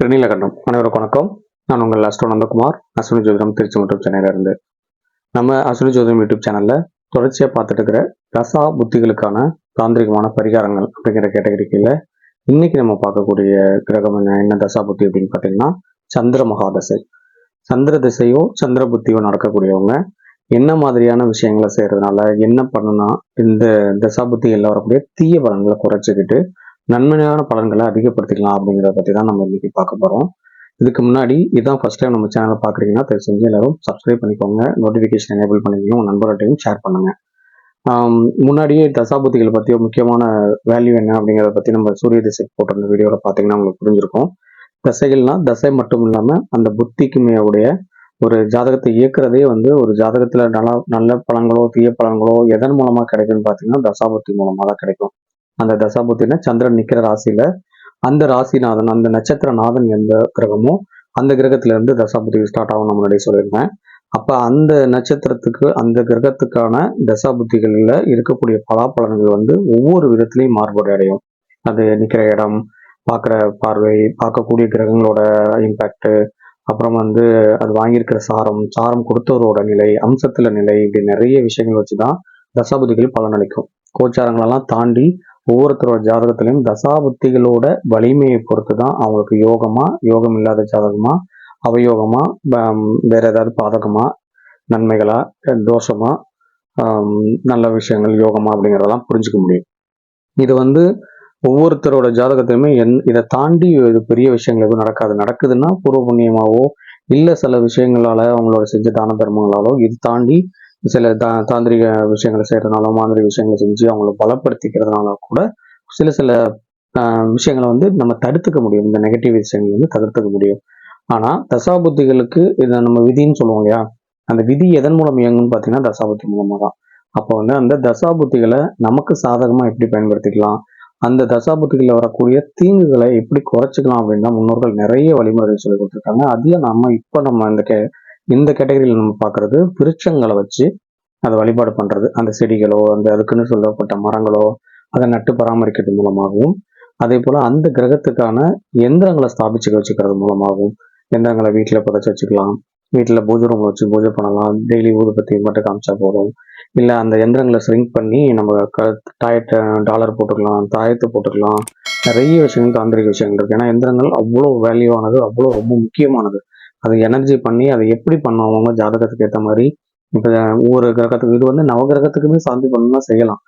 திருநீலகண்டம். அனைவருக்கும் வணக்கம். நான் உங்கள் அஸ்ட்ரோ நந்தகுமார். அஸ்வினி ஜோதிடம் திருச்சி யூடியூப் சென்னையிலிருந்து நம்ம அஸ்வினி ஜோதிடம் யூடியூப் சேனல்ல தொடர்ச்சியாக பார்த்துட்டு இருக்கிற தசா புத்திகளுக்கான தாந்திரிகமான பரிகாரங்கள் அப்படிங்கிற கேட்டகரிக்கையில் இன்னைக்கு நம்ம பார்க்கக்கூடிய கிரகம் என்ன? என்ன தசா புத்தி அப்படின்னு பார்த்தீங்கன்னா சந்திர மகாதசை. சந்திர திசையோ சந்திர புத்தியோ நடக்கக்கூடியவங்க என்ன மாதிரியான விஷயங்களை செய்யறதுனால என்ன பண்ணனா இந்த தசா புத்திகளில் வரக்கூடிய தீய பலன்களை குறைச்சிக்கிட்டு நன்மையான பலன்களை அதிகப்படுத்திக்கலாம் அப்படிங்கிறத பற்றி தான் நம்ம இன்னைக்கு பார்க்க போகிறோம் இதுக்கு முன்னாடி இதான் ஃபர்ஸ்ட் டைம் நம்ம சேனலை பார்க்குறீங்கன்னா தயவு செஞ்சு எல்லாரும் சப்ஸ்கிரைப் பண்ணிக்கோங்க. நோட்டிஃபிகேஷன் எனேபிள் பண்ணிக்கோங்க உங்கள் ஷேர் பண்ணுங்கள் முன்னாடியே தசாபுத்திகளை பற்றிய முக்கியமான வேல்யூ என்ன அப்படிங்கிறத பற்றி நம்ம சூரிய திசை போட்டிருந்த வீடியோவில் பார்த்தீங்கன்னா உங்களுக்கு புரிஞ்சிருக்கும். தசைகள்னா தசை மட்டும் இல்லாமல் அந்த புத்திக்குமே உடைய ஒரு ஜாதகத்தை இயக்குறதே வந்து ஒரு ஜாதகத்தில் நல்ல நல்ல பழங்களோ தீய பழங்களோ எதன் மூலமாக கிடைக்கும்னு பார்த்தீங்கன்னா தசாபுத்தி மூலமாக தான் கிடைக்கும். அந்த தசாபுத்தினா சந்திரன் நிக்கிற ராசியில அந்த ராசிநாதன் அந்த நட்சத்திரநாதன் எந்த கிரகமோ அந்த கிரகத்துல இருந்து தசாபுத்தி ஸ்டார்ட் ஆகும் நான் முன்னாடி சொல்லியிருந்தேன். அப்ப அந்த நட்சத்திரத்துக்கு அந்த கிரகத்துக்கான தசாபுத்திகள்ல இருக்கக்கூடிய பலாபலன்கள் வந்து ஒவ்வொரு விதத்திலையும் மாறுபாடு அடையும். அது நிக்கிற இடம் பார்க்குற பார்வை பார்க்கக்கூடிய கிரகங்களோட இம்பேக்ட் அப்புறம் வந்து அது வாங்கியிருக்கிற சாரம் சாரம் கொடுத்தவரோட நிலை அம்சத்துல நிலை இப்படி நிறைய விஷயங்கள் வச்சுதான் தசாபுத்திகள் பலனளிக்கும். கோச்சாரங்களெல்லாம் தாண்டி ஒவ்வொருத்தரோட ஜாதகத்திலையும் தசாபுத்திகளோட வலிமையை பொறுத்து தான் அவங்களுக்கு யோகமா யோகம் இல்லாத ஜாதகமா அவயோகமா வேற ஏதாவது பாதகமா நன்மைகளா தோஷமா நல்ல விஷயங்கள் யோகமா அப்படிங்கிறதெல்லாம் புரிஞ்சுக்க முடியும். இது வந்து ஒவ்வொருத்தரோட ஜாதகத்திலுமே என் இதை தாண்டி இது பெரிய விஷயங்கள் எதுவும் நடக்காது. நடக்குதுன்னா பூர்வ புண்ணியமாவோ இல்லை சில விஷயங்களால அவங்களோட செஞ்ச தான தர்மங்களாலோ இது தாண்டி சில தா தாந்திரிக விஷயங்களை செய்யறதுனால மாந்திரிக விஷயங்களை செஞ்சு அவங்கள பலப்படுத்திக்கிறதுனால கூட சில சில ஆஹ், விஷயங்களை வந்து நம்ம தடுத்துக்க முடியும். இந்த நெகட்டிவ் விஷயங்களை வந்து தவிர்த்துக்க முடியும். ஆனா தசாபுத்திகளுக்கு இதை நம்ம விதின்னு சொல்லுவோம் இல்லையா? அந்த விதி எதன் மூலம் இயங்கும்னு பார்த்தீங்கன்னா தசாபுத்தி மூலமாக தான் அப்போ வந்து அந்த தசாபுத்திகளை நமக்கு சாதகமாக எப்படி பயன்படுத்திக்கலாம்? அந்த தசாபுத்திகளில் வரக்கூடிய தீங்குகளை எப்படி குறைச்சிக்கலாம் அப்படின்னு முன்னோர்கள் நிறைய வழிமுறைகள் சொல்லி கொடுத்துருக்காங்க. அதில் நம்ம இப்போ நம்ம இந்த கே இந்த கேட்டகரியில் நம்ம பார்க்கறது விருட்சங்களை வச்சு அதை வழிபாடு பண்ணுறது அந்த செடிகளோ அந்த அதுக்குன்னு சொல்லப்பட்ட மரங்களோ அதை நட்டு பராமரிக்கிறது மூலமாகவும் அதே போல் அந்த கிரகத்துக்கான எந்திரங்களை ஸ்தாபிச்சு வச்சுக்கிறது மூலமாகவும் எந்திரங்களை வீட்டில் புதைச்சி வச்சுக்கலாம். வீட்டில் பூஜை ரூம் வச்சு பூஜை பண்ணலாம். டெய்லி ஊதுபத்தி மட்டும் காமிச்சா போதும். இல்லை அந்த எந்திரங்களை ஸ்ரிங்க் பண்ணி நம்ம க டாயத்தை டாலர் போட்டுக்கலாம் தாயத்தை போட்டுக்கலாம். நிறைய விஷயங்கள் தாந்திரிக விஷயங்கள் இருக்குது ஏன்னா எந்திரங்கள் அவ்வளோ வேல்யூவானது அவ்வளோ ரொம்ப முக்கியமானது. அதை எனர்ஜி பண்ணி அதை எப்படி பண்ணுவாங்க ஜாதகத்துக்கு ஏற்ற மாதிரி? இப்போ ஒவ்வொரு கிரகத்துக்கு இது வந்து நவகிரகத்துக்குமே சாந்தி பண்ணணும்னா செய்யலாம்.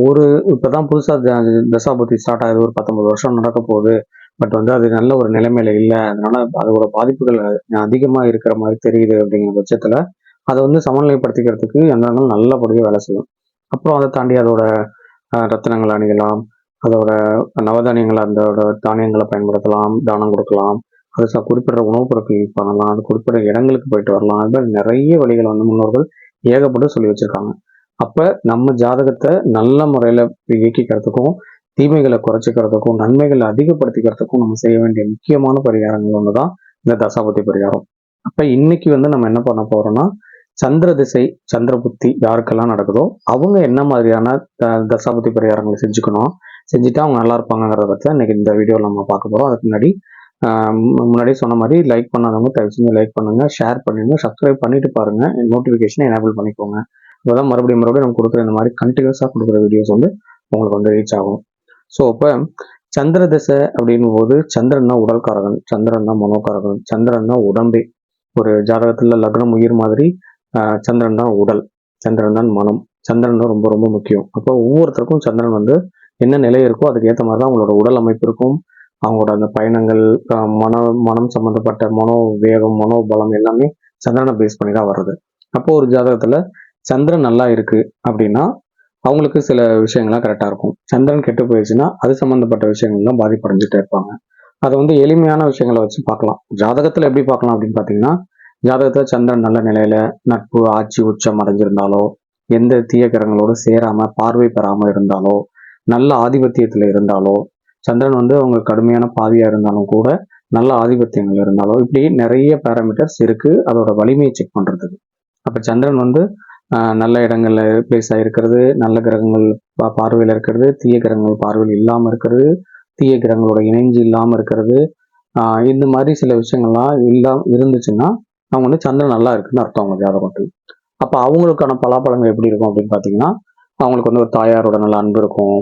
ஒரு இப்போதான் புதுசாக தசாபுத்தி ஸ்டார்ட் ஆகுது. ஒரு பத்தொன்பது வருஷம் நடக்க போகுது. பட் வந்து அது நல்ல ஒரு நிலைமையில இல்லை. அதனால அதோட பாதிப்புகள் அதிகமாக இருக்கிற மாதிரி தெரியுது அப்படிங்கிற பட்சத்தில் அதை வந்து சமநிலைப்படுத்திக்கிறதுக்கு எந்திரங்கள் நல்லபடியாக வேலை செய்யும் அப்புறம் அதை தாண்டி அதோட அஹ், ரத்தினங்கள் அணியலாம். அதோட நவதானியங்கள் அதோட தானியங்களை பயன்படுத்தலாம். தானம் கொடுக்கலாம். அது குறிப்பிட்ட உணவுப் பொருட்கள் பண்ணலாம் அது குறிப்பிட்ட இடங்களுக்கு போயிட்டு வரலாம். அது மாதிரி நிறைய வழிகளை வந்து முன்னோர்கள் ஏகப்பட்டு சொல்லி வச்சிருக்காங்க. அப்போ நம்ம ஜாதகத்தை நல்ல முறையில் இயக்கிக்கிறதுக்கும் தீமைகளை குறைச்சிக்கிறதுக்கும் நன்மைகளை அதிகப்படுத்திக்கிறதுக்கும் நம்ம செய்ய வேண்டிய முக்கியமான பரிகாரங்கள் ஒன்று தான் இந்த தசாபதி பரிகாரம். அப்போ இன்னைக்கு வந்து நம்ம என்ன பண்ண போகிறோம்னா சந்திர திசை சந்திர புத்தி யாருக்கெல்லாம் நடக்குதோ அவங்க என்ன மாதிரியான த- தசாபதி பரிகாரங்களை செஞ்சுக்கணும் செஞ்சுட்டு அவங்க நல்லா இருப்பாங்கிறத பற்றி இன்னைக்கு இந்த வீடியோவில் நம்ம பார்க்க போகிறோம் அதுக்கு முன்னாடி முன்னாடியே சொன்ன மாதிரி லைக் பண்ணாதவங்க தயவு செஞ்சு லைக் பண்ணுங்கள் ஷேர் பண்ணுங்கள் சப்ஸ்கிரைப் பண்ணிட்டு பாருங்கள் நோட்டிஃபிகேஷனை எனேபிள் பண்ணிக்கோங்க. இப்போதான் மறுபடியும் மறுபடியும் நம்ம கொடுக்குற இந்த மாதிரி கண்டினியூஸாக கொடுக்குற வீடியோஸ் வந்து உங்களுக்கு வந்து ரீச் ஆகும். ஸோ அப்போ சந்திர திசை அப்படின்னும் போது சந்திரன்னா உடல்காரகன் சந்திரன்னா மனோகாரகன் சந்திரன்னா உடம்பே. ஒரு ஜாதகத்தில் லக்னம் உயிர் மாதிரி சந்திரன் தான் உடல் சந்திரன் தான் மனம் சந்திரன் தான் ரொம்ப ரொம்ப முக்கியம். அப்போ ஒவ்வொருத்தருக்கும் சந்திரன் வந்து என்ன நிலை இருக்கோ அதுக்கு ஏற்ற மாதிரி தான் அவங்களோட உடல் அமைப்பு இருக்கும். அவங்களோட அந்த பயணங்கள் மன மனம் சம்மந்தப்பட்ட மனோ வேகம் மனோபலம் எல்லாமே சந்திரனை பேஸ் பண்ணி தான் வர்றது. அப்போ ஒரு ஜாதகத்தில் சந்திரன் நல்லா இருக்குது அப்படின்னா அவங்களுக்கு சில விஷயங்கள்லாம் கரெக்டாக இருக்கும். சந்திரன் கெட்டு போயிடுச்சுன்னா அது சம்மந்தப்பட்ட விஷயங்கள்லாம் பாதிப்படைஞ்சிட்டே இருப்பாங்க. அதை வந்து எளிமையான விஷயங்களை வச்சு பார்க்கலாம். ஜாதகத்தில் எப்படி பார்க்கலாம் அப்படின்னு பார்த்தீங்கன்னா ஜாதகத்தில் சந்திரன் நல்ல நிலையில நட்பு ஆட்சி உச்சம் அடைஞ்சிருந்தாலோ எந்த தீய சேராமல் சேராம பார்வை பெறாமல் இருந்தாலோ நல்ல ஆதிபத்தியத்தில் இருந்தாலோ சந்திரன் வந்து அவங்க கடுமையான பாதியாக இருந்தாலும் கூட நல்ல ஆதிபத்தியங்கள் இருந்தாலும் இப்படி நிறைய பேராமீட்டர்ஸ் இருக்குது அதோட வலிமையை செக் பண்ணுறதுக்கு அப்போ சந்திரன் வந்து நல்ல இடங்கள்ல பிளேஸ் ஆகிருக்கிறது நல்ல கிரகங்கள் பா- பார்வையில் இருக்கிறது தீய கிரகங்கள் பார்வையில் இல்லாமல் இருக்கிறது தீய கிரகங்களோட இணைஞ்சு இல்லாமல் இருக்கிறது. இந்த மாதிரி சில விஷயங்கள்லாம் இல்லா இருந்துச்சுன்னா அவங்க வந்து சந்திரன் நல்லா இருக்குன்னு அர்த்தம் அவங்க ஜாதகத்துக்கு. அப்போ அவங்களுக்கான பலாபலங்கள் எப்படி இருக்கும் அப்படின்னு பார்த்தீங்கன்னா அவங்களுக்கு வந்து ஒரு தாயாரோட நல்ல அன்பு இருக்கும்.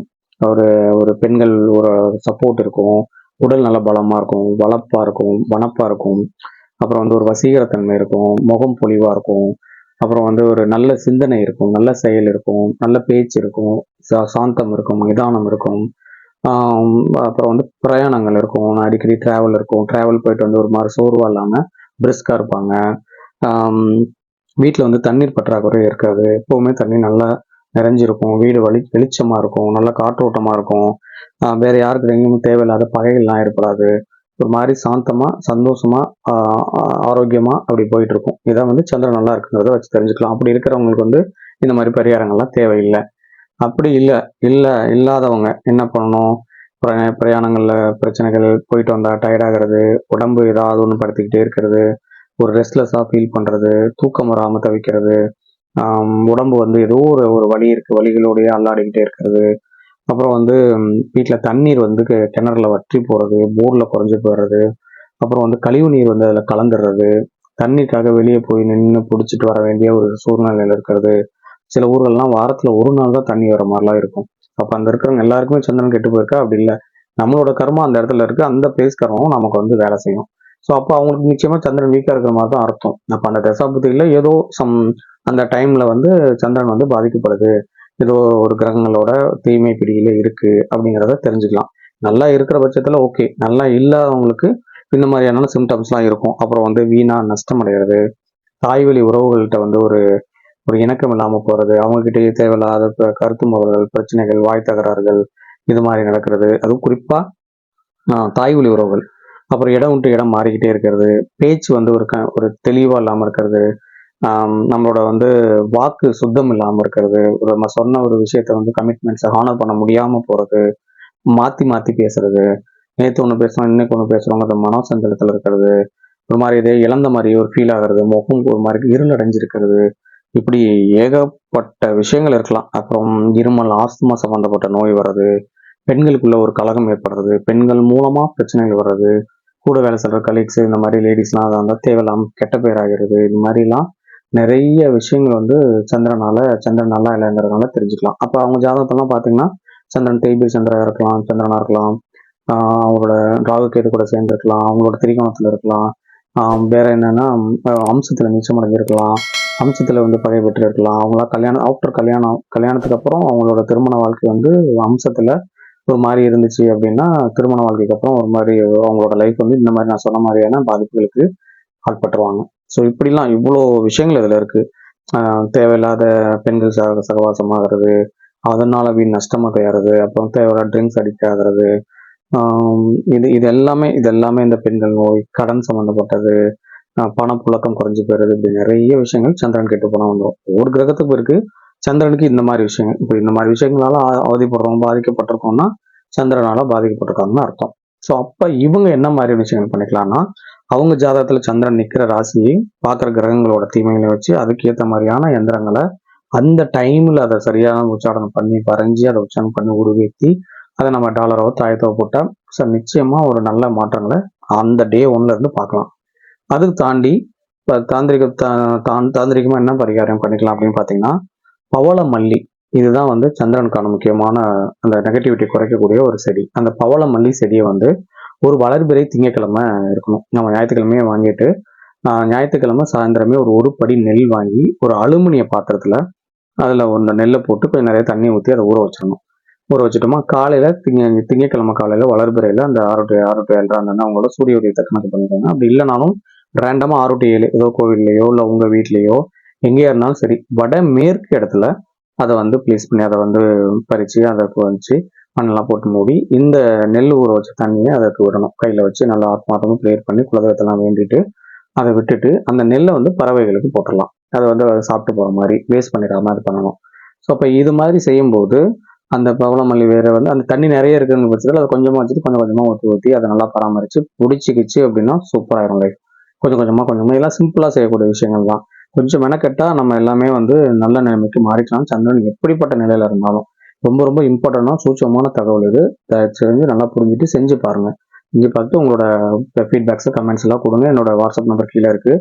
ஒரு ஒரு பெண்கள் ஒரு சப்போர்ட் இருக்கும். உடல் நல்ல பலமாக இருக்கும். வளப்பாக இருக்கும். வனப்பாக இருக்கும். அப்புறம் வந்து ஒரு வசீகரத்தன்மை இருக்கும். முகம் பொலிவாக இருக்கும். அப்புறம் வந்து ஒரு நல்ல சிந்தனை இருக்கும். நல்ல செயல் இருக்கும். நல்ல பேச்சு இருக்கும். சா- சாந்தம் இருக்கும். நிதானம் இருக்கும். அப்புறம் வந்து பிரயாணங்கள் இருக்கும். அடிக்கடி டிராவல் இருக்கும். டிராவல் போயிட்டு வந்து ஒரு மாதிரி சோர்வா இல்லாமல் பிரிஸ்காக இருப்பாங்க. வீட்டில் வந்து தண்ணீர் பற்றாக்குறை இருக்காது. எப்போவுமே தண்ணி நல்லா நிறைஞ்சிருக்கும். வீடு வலி வெளிச்சமாக இருக்கும். நல்ல காற்றோட்டமாக இருக்கும். வேறு வேற யாருக்கு எங்கேயும் தேவையில்லாத பகைகள்லாம் ஏற்படாது. ஒரு மாதிரி சாந்தமாக சந்தோஷமாக ஆரோக்கியமாக அப்படி போயிட்டு இருக்கும் இதான் வந்து சந்திரன் நல்லா இருக்குங்கிறத வச்சு தெரிஞ்சுக்கலாம். அப்படி இருக்கிறவங்களுக்கு வந்து இந்த மாதிரி பரிகாரங்கள்லாம் தேவையில்லை. அப்படி இல்லை இல்லை இல்லாதவங்க என்ன பண்ணணும்? பிரயாணங்களில் பிரச்சனைகள் போயிட்டு வந்தால் டயர்டாகிறது உடம்பு ஏதாவது ஒன்று படுத்திக்கிட்டே இருக்கிறது ஒரு ரெஸ்ட்லெஸ்ஸாக ஃபீல் பண்ணுறது தூக்கம் வராமல் தவிக்கிறது உடம்பு வந்து ஏதோ ஒரு ஒரு வலி இருக்குது வலிகளோடயே அல்லாடிக்கிட்டே இருக்கிறது. அப்புறம் வந்து வீட்டில் தண்ணீர் வந்து கி- கிணறுல வற்றி போகிறது போரில் குறைஞ்சு போயிடுறது. அப்புறம் வந்து கழிவு நீர் வந்து அதில் கலந்துடுறது. தண்ணிக்காக வெளியே போய் நின்று பிடிச்சிட்டு வர வேண்டிய ஒரு சூழ்நிலையில் இருக்கிறது. சில ஊர்கள்லாம் வாரத்தில் ஒரு நாள் தான் தண்ணி வர மாதிரிலாம் இருக்கும். அப்போ அந்த இருக்கிறவங்க எல்லாருக்குமே சந்திரன் கெட்டு போயிருக்கா? அப்படி இல்லை. நம்மளோட கர்மம் அந்த இடத்துல இருக்குது அந்த பிளேஸ் கர்மம் நமக்கு வந்து வேலை செய்யும். ஸோ அப்போ அவங்களுக்கு நிச்சயமாக சந்திரன் வீக்காக இருக்கிற மாதிரி தான் அர்த்தம். அப்போ அந்த தசாபுத்தியில் ஏதோ சம் அந்த டைமில் வந்து சந்திரன் வந்து பாதிக்கப்படுது. ஏதோ ஒரு கிரகங்களோட தீமை பிடியில் இருக்குது அப்படிங்கிறத தெரிஞ்சுக்கலாம். நல்லா இருக்கிற பட்சத்தில் ஓகே நல்லா இல்லாதவங்களுக்கு இந்த மாதிரியான சிம்டம்ஸ்லாம் இருக்கும். அப்புறம் வந்து வீணாக நஷ்டம் அடைகிறது தாய்வழி உறவுகள்கிட்ட வந்து ஒரு ஒரு இணக்கம் இல்லாமல் போகிறது அவங்கக்கிட்டேயே தேவையில்லாத கருத்து மோதல்கள் பிரச்சனைகள் வாய் தகராறுகள் இது மாதிரி நடக்கிறது. அதுவும் குறிப்பாக தாய்வழி உறவுகள். அப்புறம் இடம் விட்டு இடம் மாறிக்கிட்டே இருக்கிறது. பேச்சு வந்து ஒரு க- ஒரு தெளிவாக இல்லாமல் இருக்கிறது. நம்மளோட வந்து வாக்கு சுத்தம் இல்லாமல் இருக்கிறது. ஒரு நம்ம சொன்ன ஒரு விஷயத்த வந்து கமிட்மெண்ட்ஸை ஹானர் பண்ண முடியாமல் போகிறது மாற்றி மாற்றி பேசுறது. நேற்று ஒன்று பேசுறோம் இன்னைக்கு ஒன்று பேசுகிறோங்கிற அந்த இருக்கிறது. ஒரு மாதிரி இதே இழந்த மாதிரி ஒரு ஃபீல் ஆகுறது முகம் ஒரு மாதிரி இருள் அடைஞ்சிருக்கிறது. இப்படி ஏகப்பட்ட விஷயங்கள் இருக்கலாம். அப்புறம் இருமல் ஆஸ்துமா சம்மந்தப்பட்ட நோய் வர்றது. பெண்களுக்குள்ள ஒரு கலகம் ஏற்படுறது. பெண்கள் மூலமா பிரச்சனைகள் வர்றது. கூட வேலை செய்கிற கலீக்ஸ் இந்த மாதிரி லேடிஸ்லாம் அதை வந்து தேவையில்லாமல் கெட்ட பேர் ஆகிறது இது மாதிரிலாம் நிறைய விஷயங்கள் வந்து சந்திரனால சந்திரன் நல்லா இல்லைங்கிறதுனால தெரிஞ்சுக்கலாம். அப்போ அவங்க ஜாதகத்தெல்லாம் பார்த்தீங்கன்னா சந்திரன் தேய்பிரி சந்திரா இருக்கலாம் சந்திரனா இருக்கலாம். அவங்களோட ராகு கேது கூட சேர்ந்துருக்கலாம் அவங்களோட திரிகோணத்தில் இருக்கலாம். வேற என்னன்னா அம்சத்தில் அம்சத்துல அம்சத்தில் அடைஞ்சிருக்கலாம். வந்து பழைய பெற்று இருக்கலாம். அவங்களா கல்யாணம் ஆஃப்டர் கல்யாணம் கல்யாணத்துக்கு அப்புறம் அவங்களோட திருமண வாழ்க்கை வந்து அம்சத்தில் ஒரு மாதிரி இருந்துச்சு அப்படின்னா திருமண வாழ்க்கைக்கு அப்புறம் ஒரு மாதிரி அவங்களோட லைஃப் வந்து இந்த மாதிரி நான் சொன்ன மாதிரியான பாதிப்புகளுக்கு ஆட்பட்டுருவாங்க. ஸோ இப்படிலாம் இவ்வளோ விஷயங்கள் இதில் இருக்குது தேவையில்லாத பெண்கள் சக சகவாசமாகிறது அதனால வீண் நஷ்டமாக பெயறது அப்புறம் தேவையில்லாத ட்ரிங்க்ஸ் அடிக்ட் ஆகிறது இது இது எல்லாமே இது எல்லாமே இந்த பெண்கள் நோய் கடன் சம்மந்தப்பட்டது பணப்புழக்கம் குறைஞ்சு போயிடுறது இப்படி நிறைய விஷயங்கள் சந்திரன் கெட்டு போனால் வந்துடும் ஒவ்வொரு கிரகத்துக்கும் இருக்குது சந்திரனுக்கு இந்த மாதிரி விஷயங்கள் இப்போ இந்த மாதிரி விஷயங்களால ஆ- அவதிப்படுறோம் பாதிக்கப்பட்டிருக்கோம்னா சந்திரனால பாதிக்கப்பட்டிருக்காங்கன்னு அர்த்தம். ஸோ அப்போ இவங்க என்ன மாதிரி விஷயங்கள் பண்ணிக்கலாம்னா அவங்க ஜாதகத்தில் சந்திரன் நிற்கிற ராசியை பார்க்குற கிரகங்களோட தீமைகளை வச்சு அதுக்கேற்ற மாதிரியான எந்திரங்களை அந்த டைமில் அதை சரியான உச்சாரணம் பண்ணி வரைஞ்சி அதை உச்சாரணம் பண்ணி உருவேற்றி அதை நம்ம டாலரோ தாயத்தோ போட்டால் சார் நிச்சயமாக ஒரு நல்ல மாற்றங்களை அந்த டே ஒன்ல இருந்து பார்க்கலாம். அதுக்கு தாண்டி இப்போ தாந்திரிக தா- தாந்திரிகமாக என்ன பரிகாரம் பண்ணிக்கலாம் அப்படின்னு பார்த்தீங்கன்னா பவள மல்லி இதுதான் வந்து சந்திரனுக்கான முக்கியமான அந்த நெகட்டிவிட்டி குறைக்கக்கூடிய ஒரு செடி. அந்த பவள மல்லி செடியை வந்து ஒரு வளர்பிறை திங்கக்கிழமை இருக்கணும். நம்ம ஞாயிற்றுக்கிழமையே வாங்கிட்டு ஞாயிற்றுக்கிழமை சாயந்தரமே ஒரு ஒரு படி நெல் வாங்கி ஒரு அலுமினிய பாத்திரத்தில் அதில் ஒரு நெல்லை போட்டு கொஞ்சம் நிறைய தண்ணி ஊற்றி அதை ஊற வச்சிடணும். ஊற வச்சுட்டோமா காலையில் திங்க திங்கக்கிழமை காலையில் வளர்பிறையில் அந்த ஆறு டு ஆறு டு அந்த அவங்களோட சூரிய உதயத்தை கணக்கு பண்ணிக்கோங்க. அப்படி இல்லைனாலும் ரேண்டமாக ஆறு டு ஏழு ஏதோ கோவில்லையோ இல்லை உங்கள் வீட்லேயோ எங்கேயா இருந்தாலும் சரி வட மேற்கு இடத்துல அதை வந்து ப்ளேஸ் பண்ணி அதை வந்து பறித்து அதை வச்சு மண்ணெல்லாம் போட்டு மூடி இந்த நெல் ஊற வச்ச தண்ணியை அதுக்கு விடணும். கையில் வச்சு நல்லா ஆத்மாத்தமும் ப்ளேயர் பண்ணி குலதெய்வத்தெல்லாம் வேண்டிட்டு அதை விட்டுட்டு அந்த நெல்லை வந்து பறவைகளுக்கு போட்டுடலாம். அதை வந்து அதை சாப்பிட்டு போகிற மாதிரி வேஸ்ட் பண்ணிடாம அது பண்ணணும். ஸோ அப்போ இது மாதிரி செய்யும்போது அந்த பவளமல்லி வேறு வந்து அந்த தண்ணி நிறைய இருக்குன்னு பட்சத்தில் அதை கொஞ்சமாக வச்சுட்டு கொஞ்சம் கொஞ்சமாக ஊற்றி ஊற்றி அதை நல்லா பராமரித்து பிடிச்சிக்கிச்சு அப்படின்னா சூப்பராயிரும் லைஃப் கொஞ்சம் கொஞ்சமாக கொஞ்சமாக எல்லாம் சிம்பிளாக செய்யக்கூடிய விஷயங்கள் தான். கொஞ்சம் மெனக்கெட்டா நம்ம எல்லாமே வந்து நல்ல நிலைமைக்கு மாறிக்கலாம். சந்திரன் எப்படிப்பட்ட நிலையில இருந்தாலும் ரொம்ப ரொம்ப இம்பார்ட்டண்டாக சூட்சமான தகவல் இது. தயவு செஞ்சு நல்லா புரிஞ்சுட்டு செஞ்சு பாருங்க. செஞ்சு பார்த்து உங்களோட ஃபீட்பேக்ஸை கமெண்ட்ஸ் எல்லாம் கொடுங்க. என்னோட வாட்ஸ்அப் நம்பர் கீழே இருக்குது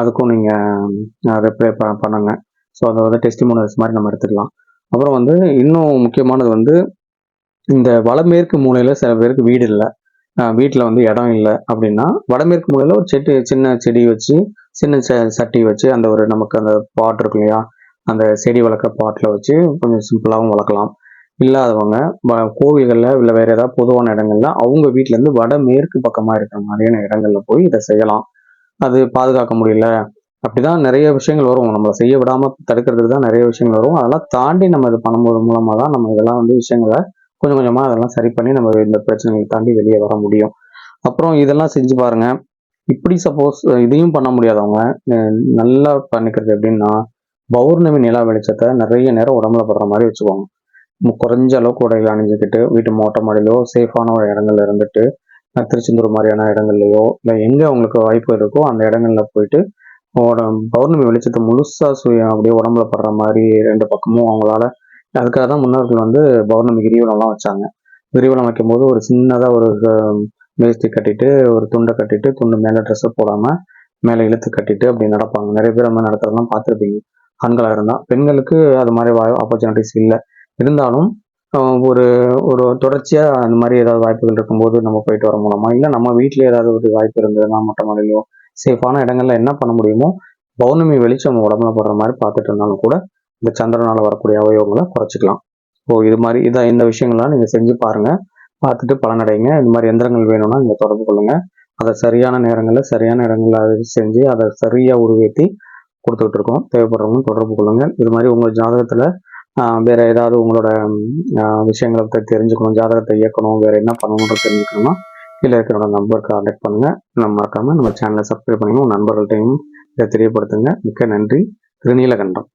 அதுக்கும் நீங்கள் ரிப்ளை ப பண்ணுங்க. ஸோ அதை வந்து டெஸ்டிமோனல்ஸ் மாதிரி நம்ம எடுத்துக்கலாம். அப்புறம் வந்து இன்னும் முக்கியமானது வந்து இந்த வளமேற்கு மூலையில் சில பேருக்கு வீடு இல்லை. வீட்டில் வந்து இடம் இல்லை அப்படின்னா வடமேற்கு மூலையில் ஒரு செட்டி சின்ன செடி வச்சு சின்ன ச சட்டி வச்சு அந்த ஒரு நமக்கு அந்த பாட் இருக்கு இல்லையா? அந்த செடி வளர்க்குற பாட்டில் வச்சு கொஞ்சம் சிம்பிளாகவும் வளர்க்கலாம். இல்லாதவங்க வ- இல்லை வேறு ஏதாவது பொதுவான இடங்கள்ல அவங்க வீட்டிலேருந்து இருந்து வடமேற்கு பக்கமாக இருக்கிற மாதிரியான இடங்களில் போய் இதை செய்யலாம். அது பாதுகாக்க முடியல. அப்படிதான் நிறைய விஷயங்கள் வரும். நம்மளை செய்ய விடாமல் தடுக்கிறதுக்கு தான் நிறைய விஷயங்கள் வரும். அதெல்லாம் தாண்டி நம்ம இது பண்ணும்போது மூலமாக தான் நம்ம இதெல்லாம் வந்து விஷயங்களை கொஞ்சம் கொஞ்சமாக அதெல்லாம் சரி பண்ணி நம்ம இந்த பிரச்சனைகளை தாண்டி வெளியே வர முடியும். அப்புறம் இதெல்லாம் செஞ்சு பாருங்க. இப்படி சப்போஸ் இதையும் பண்ண முடியாதவங்க நல்லா பண்ணிக்கிறது எப்படின்னா பௌர்ணமி நிலா வெளிச்சத்தை நிறைய நேரம் உடம்புல படுற மாதிரி வச்சுக்கோங்க. குறைஞ்ச அளவுக்கு உடையில அணிஞ்சுக்கிட்டு வீட்டு மோட்டை மாடியிலோ சேஃபான ஒரு இடங்கள்ல இருந்துட்டு திருச்செந்தூர் மாதிரியான இடங்கள்லையோ இல்லை எங்கே அவங்களுக்கு வாய்ப்பு இருக்கோ அந்த இடங்கள்ல போயிட்டு பௌர்ணமி வெளிச்சத்தை முழுசா சுய அப்படியே உடம்புல படுற மாதிரி ரெண்டு பக்கமும் அவங்களால அதுக்காக தான் முன்னோர்கள் வந்து பௌர்ணமி கிரிவலம்லாம் வச்சாங்க. கிரிவலம் வைக்கும்போது ஒரு சின்னதாக ஒரு அஹ், கட்டிட்டு ஒரு துண்டை கட்டிட்டு துண்டு மேலே ட்ரெஸ்ஸை போடாமல் மேலே இழுத்து கட்டிட்டு அப்படி நடப்பாங்க. நிறைய பேர் அந்த மாதிரி நடக்கிறதெல்லாம் பார்த்துருப்பீங்க. ஆண்களாக இருந்தால் பெண்களுக்கு அது மாதிரி ஆப்பர்ச்சுனிட்டிஸ் இல்லை. இருந்தாலும் ஒரு ஒரு தொடர்ச்சியாக அந்த மாதிரி ஏதாவது வாய்ப்புகள் இருக்கும்போது நம்ம போயிட்டு வர மூலமா இல்லை நம்ம வீட்டில் ஏதாவது ஒரு வாய்ப்பு இருந்ததுன்னா மொட்டை மாடியிலோ சேஃபான இடங்கள்ல என்ன பண்ண முடியுமோ பௌர்ணமி வெளிச்சம் நம்ம உடம்புல படுற மாதிரி பார்த்துட்டு இருந்தாலும் கூட இந்த சந்திரனால் வரக்கூடிய அவயவங்களை குறைச்சிக்கலாம். ஸோ இது மாதிரி இதான் இந்த விஷயங்கள்லாம் நீங்கள் செஞ்சு பாருங்கள் பார்த்துட்டு பலனடைங்க. இந்த மாதிரி எந்திரங்கள் வேணும்னா நீங்கள் தொடர்பு கொள்ளுங்கள் அதை சரியான நேரங்களில் சரியான இடங்களில் செஞ்சு அதை சரியாக உருவேற்றி கொடுத்துக்கிட்டு இருக்கோம். தேவைப்படுறவங்க தொடர்பு கொள்ளுங்கள் இது மாதிரி உங்கள் ஜாதகத்தில் வேறு ஏதாவது உங்களோட விஷயங்களை பற்றி தெரிஞ்சுக்கணும் ஜாதகத்தை இயக்கணும் வேறு என்ன பண்ணணும்னு தெரிஞ்சுக்கணும்னா கீழே இருக்கிறோட நம்பருக்கு கான்டாக்ட் பண்ணுங்க. நம்ம மறக்காமல் நம்ம சேனலை சப்ஸ்கிரைப் பண்ணுங்கள் உங்கள் நண்பர்கள்ட்டையும் இதை தெரியப்படுத்துங்க. மிக்க நன்றி. திருநீலகண்டம்.